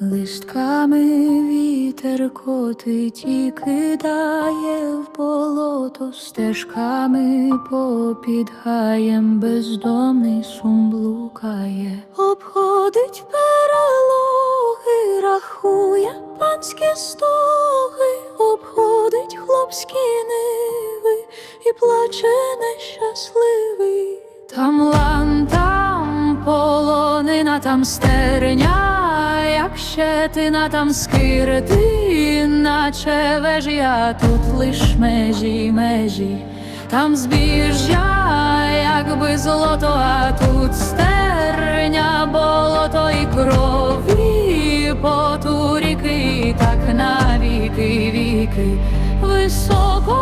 Листками вітер котить і кидає в болото, стежками попід гаєм бездомний сум блукає, обходить перелоги, рахує панські стоги, обходить хлопські ниви і плаче нещасливий. Там лан, там полонина, там стерня, як щетина, там скирти, наче вежі, а тут лиш межі, межі, там збіжжя, якби золото, а тут стерня, болото і крові, поту ріки, так навіки віки, високо